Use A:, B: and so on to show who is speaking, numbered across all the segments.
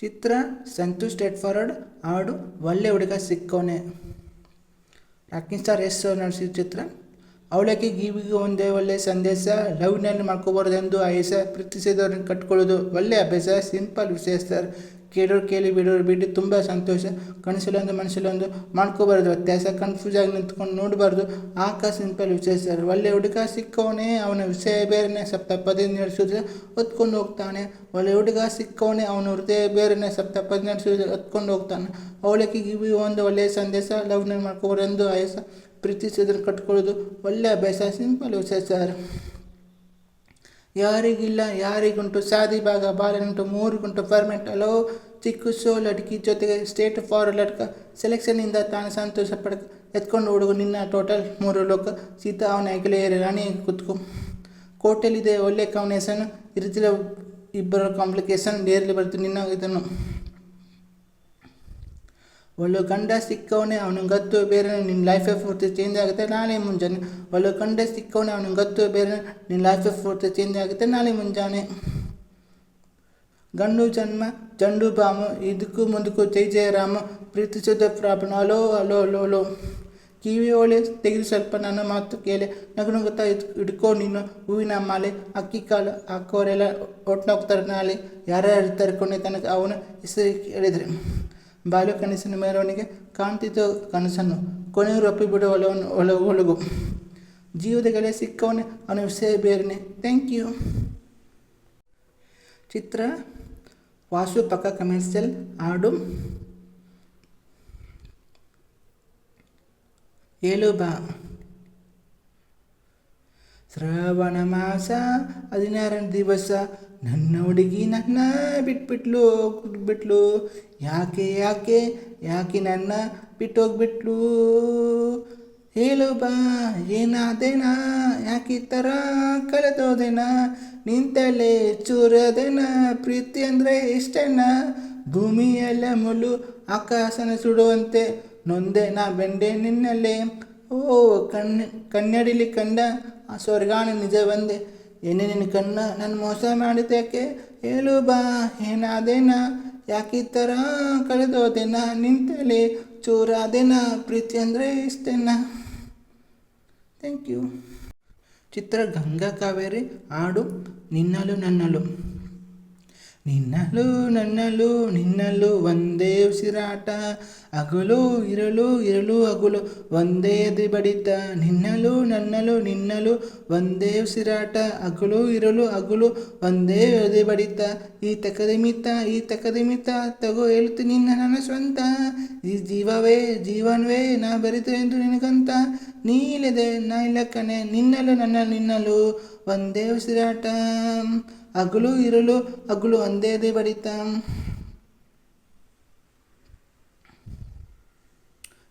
A: ಚಿತ್ರ Santu state forward ಹಾಡು ಒಳ್ಳೆ ಹುಡುಗ ಸಿಕ್ಕೋನೆ. ರಾಕಿಂಗ್ ಸ್ಟಾರ್ ಎಸ್ ನಡೆಸಿದ ಚಿತ್ರ. ಅವಳಕ್ಕೆ ಗಿವಿಗೆ ಒಂದೇ ಒಳ್ಳೆ ಸಂದೇಶ, ಲವ್ನಲ್ಲಿ ಮಾಡ್ಕೋಬಾರ್ದೆಂದು ಆಯಸ, ಪ್ರೀತಿಸಿದವ್ರನ್ನ ಕಟ್ಕೊಳ್ಳೋದು ಒಳ್ಳೆ ಅಭ್ಯಾಸ, ಸಿಂಪಲ್ ವಿಷಯ ಸರ್. ಕೇಳೋರು ಕೇಳಿ ಬಿಡೋರು ಬಿಟ್ಟು ತುಂಬ ಸಂತೋಷ. ಕನಸಲ್ಲೊಂದು ಮನಸ್ಸಲ್ಲೊಂದು ಮಾಡ್ಕೋಬಾರ್ದು. ವ್ಯತ್ಯಾಸ ಕನ್ಫ್ಯೂಸ್ ಆಗಿ ನಿಂತ್ಕೊಂಡು ನೋಡಬಾರ್ದು. ಆಕ ಸಿಂಪಲ್ ವಿಚಾರಿಸ್ತಾರೆ ಒಳ್ಳೆ ಹುಡುಗ ಸಿಕ್ಕವನೇ ಅವನ ವಿಷಯ ಬೇರೆನೇ ಸಪ್ತ ಪದಿ ನಡೆಸಿದ್ರೆ ಹೊತ್ಕೊಂಡು ಹೋಗ್ತಾನೆ. ಒಳ್ಳೆ ಹುಡುಗ ಸಿಕ್ಕವನೇ ಅವನ ಹೃದಯ ಬೇರೆನೇ ಸಪ್ತ ಪದಿ ನಡೆಸಿದ್ರೆ ಹೊತ್ಕೊಂಡು ಹೋಗ್ತಾನೆ. ಅವಳಕ್ಕೆ ಇವು ಒಂದು ಒಳ್ಳೆಯ ಸಂದೇಶ ಲವ್ನ ಮಾಡ್ಕೋಬಾರ್ದು ಆಯಸ ಪ್ರೀತಿಸಿದ್ರೆ ಕಟ್ಕೊಳ್ಳೋದು ಒಳ್ಳೆ ಅಭ್ಯಾಸ. ಸಿಂಪಲ್ ವಿಷಯ ಸರ್ ಯಾರಿಗಿಲ್ಲ, ಯಾರಿಗುಂಟು ಸಾದಿ ಭಾಗ ಬಾಲನುಂಟು ಮೂರಿಗುಂಟು ಫರ್ಮೆಂಟ್ ಅಲೋ, ಚಿಕ್ಕ ಸೋ ಲಡ್ಕಿ ಜೊತೆಗೆ ಸ್ಟೇಟ್ ಫಾರ್ ಲಡ್ಕ ಸೆಲೆಕ್ಷನಿಂದ ತಾನು ಸಂತೋಷ ಪಡ್, ಎತ್ಕೊಂಡು ಹುಡುಗು ನಿನ್ನ ಟೋಟಲ್ ಮೂರು ಲೋಕ, ಸೀತಾ ಅವನ ಗೆಳೆಯರ ರಾಣಿ ಕುತ್ಕೊ. ಕೋಟೆಲಿದೆ ಒಳ್ಳೆ ಕಾಂಬಿನೇಷನ್ ಇರ್ತಿಲ್ಲ ಇಬ್ಬರ ಕಾಂಪ್ಲಿಕೇಶನ್ ಡೇರ್ಲಿ ಬರ್ತು ನಿನ್ನ ಇದನ್ನು. ಒಳ್ಳೆ ಗಂಡ ಸಿಕ್ಕವನೇ ಅವನಿಗೆ ಗತ್ತು ಬೇರೆ, ನಿನ್ನ ಲೈಫೇ ಪೂರ್ತಿ ಚೇಂಜ್ ಆಗುತ್ತೆ, ನಾಳೆ ಮುಂಜಾನೆ. ಒಳ್ಳೆ ಗಂಡ ಸಿಕ್ಕವನೇ ಅವನಿಗೆ ಗತ್ತು ಬೇರೆ, ನಿನ್ನ ಲೈಫೇ ಪೂರ್ತಿ ಚೇಂಜ್ ಆಗುತ್ತೆ, ನಾಳೆ ಮುಂಜಾನೆ. ಗಂಡು ಜನ್ಮ, ಜಂಡು ಬಾಮು ಇದಕ್ಕೂ ಮುಂದಕ್ಕೂ ಜೈ ಜಯ ರಾಮ, ಪ್ರೀತಿಸೋದ problem hello hello hello hello. ಕಿವಿ ಒಳೆ ತೆಗೆದು ಸ್ವಲ್ಪ ನನ್ನ ಮಾತು ಕೇಳಿ. ನಗು ನಗುತ್ತಾ ಹಿಡ್ಕೊ ನೀನು ಹೂವಿನ ಮಾಲೆ, ಅಕ್ಕಿ ಕಾಳು ಹಾಕೋರೆಲ್ಲ ಒಟ್ಟು ನಾಳೆ. ಯಾರ್ಯಾರು ತರ್ಕೊಂಡೆ ತನಕ ಅವನು ಹೆಸರು ಹೇಳಿದ್ರೆ ಬಾಲ್ಯ ಕನಸಿನ ಮೆರವಣಿಗೆ ಕಾಂತಿತ ಕನಸನ್ನು ಕೊನೆಯೂ ಒಪ್ಪಿಬಿಡು ಒಲವನ್ನು ಒಳ ಒಳಗು ಜೀವದ ಗೆಳೆ ಸಿಕ್ಕವನೇ ಅವನ ವಿಷಯ ಬೇರೆನೆ. ಥ್ಯಾಂಕ್ ಯು ಚಿತ್ರ ವಾಸು ಪಕ್ಕ ಕಮರ್ಷಿಯಲ್ ಹಾಡು. ಏಳು ಬಾ. ಶ್ರಾವಣ ಮಾಸ ಹದಿನಾರನೇ ದಿವಸ. ನನ್ನ ಹುಡುಗಿ ನನ್ನ ಬಿಟ್ಬಿಟ್ಲು ಬಿಟ್ಬಿಟ್ಲು. ಯಾಕೆ ಯಾಕೆ ಯಾಕೆ ನನ್ನ ಬಿಟ್ಟೋಗ್ಬಿಟ್ಲು? ಹೇಳು ಬಾ, ಏನಾದೇನಾ? ಯಾಕೆ ಈ ಥರ ಕಳೆದೋದೇನಾ? ನಿಂತಲೆ ಚೂರದೇನ? ಪ್ರೀತಿ ಅಂದರೆ ಇಷ್ಟೇನಾ ಭೂಮಿಯೆಲ್ಲ ಮುಳ್ಳು, ಆಕಾಶನ ಸುಡುವಂತೆ ನೊಂದೆ ನಾ ಬೆಂಡೆ ನಿನ್ನಲ್ಲೇ. ಓ, ಕಣ್ಣು, ಕನ್ನಡಿಲಿ ಕಂಡ ಆ ಸ್ವರ್ಗಾಣ ನಿಜ ಬಂದೆ. ಏನೇ ನಿನ್ನ ಕಣ್ಣ ನನ್ನ ಮೋಸ ಮಾಡಿದ್ಯಾಕೆ? ಹೇಳು ಬಾ, ಏನಾದೇನ? ಯಾಕೆ ಥರ ಕಳೆದೋದೇನ? ನಿಂತಲೆ ಚೂರಾದೇನ? ಪ್ರೀತಿ ಅಂದರೆ ಇಷ್ಟೇನ? ಥ್ಯಾಂಕ್ ಯು ಚಿತ್ರ ಗಂಗಾ ಕಾವೇರಿ ಹಾಡು ನಿನ್ನಲು ನನ್ನಲು ನಿನ್ನಲು ನನ್ನಲು, ನಿನ್ನಲು ಒಂದೇ ಉಸಿರಾಟ. ಅಗಲು, ಇರಲು ಇರಲು ಹಗಲು ಒಂದೇ ಬಡಿತ ನಿನ್ನಲು, ನನ್ನಲು, ನಿನ್ನಲು ಒಂದೇ ಉಸಿರಾಟ. ಅಗಲು, ಇರಲು ಹಗಲು ಒಂದೇ ಎದೆ ಬಡಿತ ಈ ತಕದಿಮಿತ ಈ ತಕದಿಮಿತ ತಗೋ ಹೇಳ್ತು ನಿನ್ನ ನನ್ನ ಸ್ವಂತ. ಈ ಜೀವವೇ, ಜೀವನವೇ, ನಾ ಬರಿತು ಎಂದು ನಿನಗಂತ. ನೀಲಿದೆ, ನಾ ಇಲ್ಲ ಕಣೆ ನಿನ್ನಲು, ನನ್ನ ನಿನ್ನಲು ಒಂದೇ ಉಸಿರಾಟ. ಹಗಲು ಇರಲು ಹಗಲು ಅಂದೇದೆ ಬಡಿತ.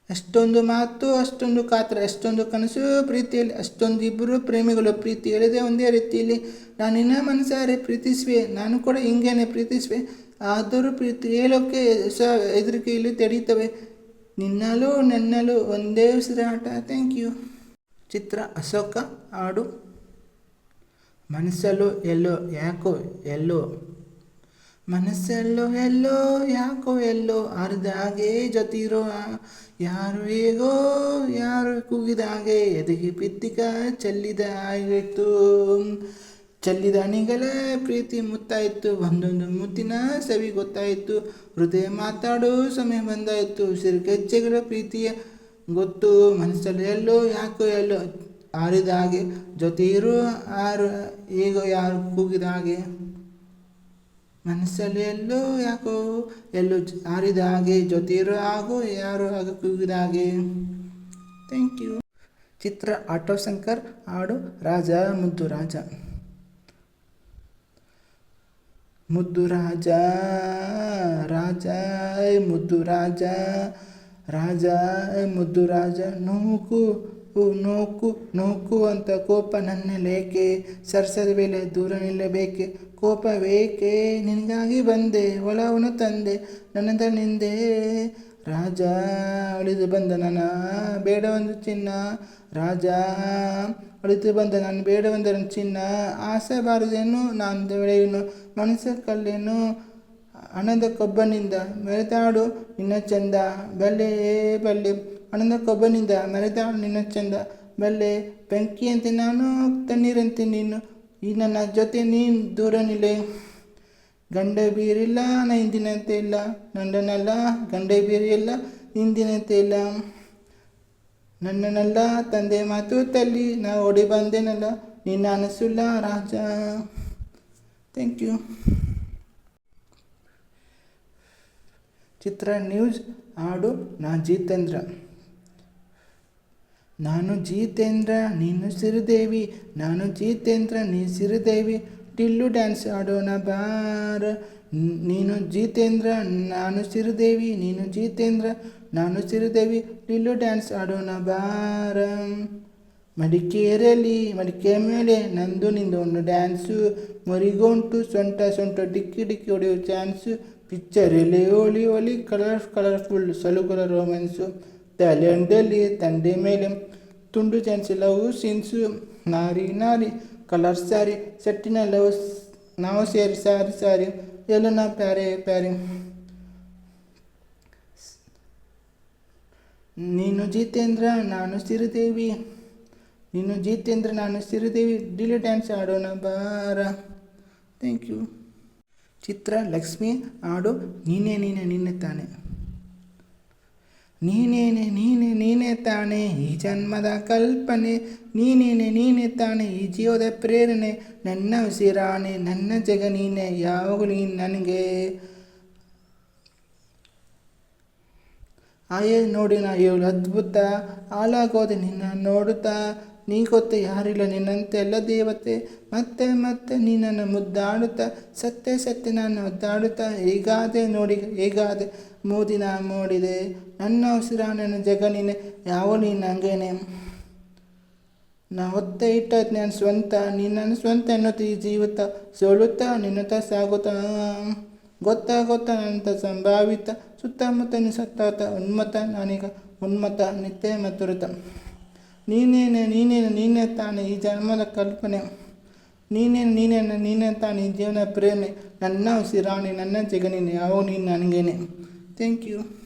A: ಅಷ್ಟೊಂದು ಮಾತು, ಅಷ್ಟೊಂದು ಕಾತರ, ಅಷ್ಟೊಂದು ಕನಸು ಪ್ರೀತಿಯಲ್ಲಿ ಅಷ್ಟೊಂದು ಇಬ್ಬರು ಪ್ರೇಮಿಗಳು ಪ್ರೀತಿ ಹೇಳಿದೆ ಒಂದೇ ರೀತಿಯಲ್ಲಿ, ನಾನು ನಿನ್ನ ಮನಸಾರೆ ಪ್ರೀತಿಸುವೆ, ನಾನು ಕೂಡ ಹಿಂಗೇನೆ ಪ್ರೀತಿಸುವೆ, ಆದರೂ ಪ್ರೀತಿ ಹೇಳೋಕ್ಕೆ ಸಹ ಹೆದರಿಕೆಯಲ್ಲಿ ತಡೀತವೆ. ನಿನ್ನಲು ನನ್ನಲ್ಲೂ ಒಂದೇ ಉಸಿರಾಟ ಥ್ಯಾಂಕ್ ಯು ಚಿತ್ರ ಅಶೋಕ ಹಾಡು. ಮನಸ್ಸಲ್ಲೂ ಎಲ್ಲೋ ಯಾಕೋ ಎಲ್ಲೋ, ಮನಸ್ಸಲ್ಲೋ ಎಲ್ಲೋ ಯಾಕೋ ಎಲ್ಲೋ ಅರ್ಧಾಗೆ ಜೊತಿರೋ ಯಾರು ಹೇಗೋ ಯಾರು ಕೂಗಿದ ಹಾಗೆ ಎದೆಗೆ ಪಿತ್ತಿಕ ಚೆಲ್ಲಿದ ಆಗಿತ್ತು ಚೆಲ್ಲಿದ ಅಣಿಗಳ ಪ್ರೀತಿ ಮುತ್ತಾಯಿತು, ಒಂದೊಂದು ಮುತ್ತಿನ ಸವಿ ಗೊತ್ತಾಯಿತು, ಹೃದಯ ಮಾತಾಡೋ ಸಮಯ ಬಂದಾಯಿತು, ಸಿರಿಗೆಜ್ಜೆಗಳ ಪ್ರೀತಿಯ ಗೊತ್ತು, ಮನಸ್ಸಲ್ಲಿ ಎಲ್ಲೋ ಯಾಕೋ ಎಲ್ಲೋ ಆರಿದ ಹಾಗೆ ಜೊತೆ ಇರು ಆರು ಹೇಗೋ ಯಾರು ಕೂಗಿದ ಹಾಗೆ ಮನಸ್ಸಲ್ಲಿ ಎಲ್ಲೋ ಯಾಕೋ ಎಲ್ಲೋ ಆರಿದ ಹಾಗೆ ಜೊತೆ ಇರೋ ಆಗೋ ಯಾರು ಆಗ ಕೂಗಿದ ಹಾಗೆ. ಥ್ಯಾಂಕ್ ಯು ಚಿತ್ರ ಆಟೋ ಶಂಕರ್ ಹಾಡು ರಾಜ, ಮುದ್ದು ರಾಜ. ಮುದ್ದು ರಾಜ ರಾಜ, ಮುದ್ದು ರಾಜ ರಾಜ, ಮುದ್ದು ರಾಜ, ನೂಕು. ಓ ನೂಕು ನೂಕು ಅಂತ ಕೋಪ ನನ್ನಲೇಕೆ ಮೇಲೆ ದೂರ ನಿಲ್ಲಬೇಕೆ. ಕೋಪವೇಕೆ? ನಿನಗಾಗಿ ಬಂದೆ, ಒಳವನು ತಂದೆ, ನನ್ನದ ನಿಂದೆ. ರಾಜ, ಅಳಿದು ಬಂದ ನನ್ನ ಒಂದು ಚಿನ್ನ. ರಾಜ ಅಳಿತು ಬಂದ ನಾನು ಬೇಡವೆಂದರೆ ಚಿನ್ನ. ಆಸೆ ಬಾರದೇನು ನಾನು ಬೆಳೆಯುನು, ಮನಸ್ಸ ಕಲ್ಲೇನು. ಹಣದ ಕೊಬ್ಬನಿಂದ ಮೆರೆತಾಡು ನಿನ್ನ ಚಂದ, ಬಲ್ಲೆ ಬಲ್ಲೆ. ಹಣದ ಕೊಬ್ಬನಿಂದ ಮೆರೆದಾಡು ನಿನ್ನ ಚಂದ. ಬಲ್ಲೆ, ಬೆಂಕಿಯಂತೆ ನಾನು ತಣ್ಣೀರಂತೆ ನೀನು, ಈ ನನ್ನ ಜೊತೆ ನೀನು ದೂರ ನಿಲೆ ಗಂಡ ಬೀರಿಲ್ಲ, ನ ಹಿಂದಿನಂತೆ ಇಲ್ಲ. ನಂದನಲ್ಲ ಗಂಡ ಬೀರಿಲ್ಲ ಹಿಂದಿನಂತೆ ಇಲ್ಲ. ನನ್ನನಲ್ಲ, ತಂದೆ ಮಾತು ತಲ್ಲಿ, ನಾ ಓಡಿ ಬಂದೇನಲ್ಲ, ನಿನ್ನ ಅನಸುಲ್ಲ ರಾಜ. ಥ್ಯಾಂಕ್ ಯು ಚಿತ್ರ ನ್ಯೂಸ್, ಹಾಡು ನಾ ಜಿತೇಂದ್ರ ನಾನು ಜಿತೇಂದ್ರ, ನೀನು ಸಿರಿದೇವಿ. ನಾನು ಜಿತೇಂದ್ರ, ನೀ ಸಿರಿದೇವಿ. ಟಿಲ್ಲು ಡ್ಯಾನ್ಸ್ ಆಡೋಣ ಬಾರ. ನೀನು ಜಿತೇಂದ್ರ, ನಾನು ಸಿರಿದೇವಿ. ನೀನು ಜಿತೇಂದ್ರ, ನಾನು ಸಿರಿದೇವಿ. ಟಿಲ್ಲು ಡ್ಯಾನ್ಸ್ ಆಡೋಣ ಬಾರ. ಮಡಿಕೇರಲಿ ಮಡಿಕೆ ಮೇಲೆ ನಂದು ನಿಂದು ಒಂದು ಡ್ಯಾನ್ಸು. ಮರಿಗೊಂಟು, ಸೊಂಟ ಸೊಂಟ, ಡಿಕ್ಕಿ ಡಿಕ್ಕಿ ಹೊಡೆಯೋ ಚಾನ್ಸು. ಪಿಕ್ಚರಲ್ಲಿ ಓಲಿ ಓಲಿ ಕಲರ್ ಕಲರ್ಫುಲ್ ಸಲುಗಲ ರೋಮ್ಯಾನ್ಸು. ಟ್ಯಾಲೆಂಟಲ್ಲಿ ತಂದೆ ಮೇಲೆ ತುಂಡು ಚಾನ್ಸ್ ಲವ್ ಸೀನ್ಸು, ನಾರಿ ನಾರಿ, ಕಲರ್ ಸ್ಯಾರಿ ಸೆಟ್ಟಿನ ಲವ್ ನಾವು ಸೇರಿ, ಸಾರಿ ಸಾರಿ ಎಲ್ಲ ಪ್ಯಾರೆ ಪ್ಯಾರೆ. ನೀನು ಜಿತೇಂದ್ರ, ನಾನು ಸಿರಿದೇವಿ. ನೀನು ಜಿತೇಂದ್ರ, ನಾನು ಸಿರಿದೇವಿ. ಡಿಲಿ ಡ್ಯಾನ್ಸ್ ಆಡೋಣ, ಬಾರ. Thank you. ಚಿತ್ರ ಲಕ್ಷ್ಮಿ ಆಡು, ನೀನೇ, ನೀನೆ, ನಿನ್ನೆ ತಾನೆ. ನೀನೇನೆ, ನೀನೆ, ನೀನೇ ತಾನೆ ಈ ಜನ್ಮದ ಕಲ್ಪನೆ. ನೀನೇನೆ, ನೀನೇ ತಾನೆ ಈ ಜೀವದ ಪ್ರೇರಣೆ. ನನ್ನ ಉಸಿರಾಣೆ, ನನ್ನ ಜಗ ನೀನೆ, ಯಾವಾಗಲೂ ನೀನು ನನಗೆ. ಆಯೇ ನೋಡಿ ನಾ ಏಳು ಅದ್ಭುತ ಹಾಲಾಗೋದೆ ನಿನ್ನ ನೋಡುತ್ತಾ. ನೀ ಗೊತ್ತ ಯಾರಿಲ್ಲ ನಿನ್ನಂತೆ ಎಲ್ಲ ದೇವತೆ. ಮತ್ತೆ ಮತ್ತೆ ನೀ ನನ್ನ ಮುದ್ದಾಡುತ್ತಾ ಸತ್ತೆ ಸತ್ತೆ ನಾನು ಒದ್ದಾಡುತ್ತಾ, ಹೇಗಾದೆ ನೋಡಿ, ಹೇಗಾದೆ ಮೋದಿನ ಮೋಡಿದೆ. ನನ್ನ ಉಸಿರ ನನ್ನ ಜಗ ನೀನೆ ಯಾವ ನೀನು ಹಂಗೇನೆ ನಾ ಹೊತ್ತ ಇಟ್ಟದ್ ನನ್ನ ಸ್ವಂತ, ನಿನ್ನನ್ನು ನನ್ನ ಸ್ವಂತ ಎನ್ನುತ್ತ, ಈ ಜೀವಿತ ನಿನ್ನತ ಸಾಗುತ್ತಾ. ಗೊತ್ತಾ ಗೊತ್ತಾ ನಂತ ಸಂಭಾವಿತ ಸುತ್ತಮುತ್ತ ನೀ ಸತ್ತಾತ ಉನ್ಮತ ನಾನೀಗ ಉನ್ಮತ ನಿತ್ಯ ಮಧುರತ ನೀನೇನೆ, ನೀನೇನು, ನೀನೇ ತಾನೆ ಈ ಜನ್ಮದ ಕಲ್ಪನೆ. ನೀನೇ ನೀನೇ ನೀನೇ ತಾನೆ ಈ ಜೀವನ ಪ್ರೇಮೆ. ನನ್ನ ಉಸಿರಾಣಿ, ನನ್ನ ಜಗನೀನೆ ಯಾವ ನೀನು ನನಗೇನೆ. Thank you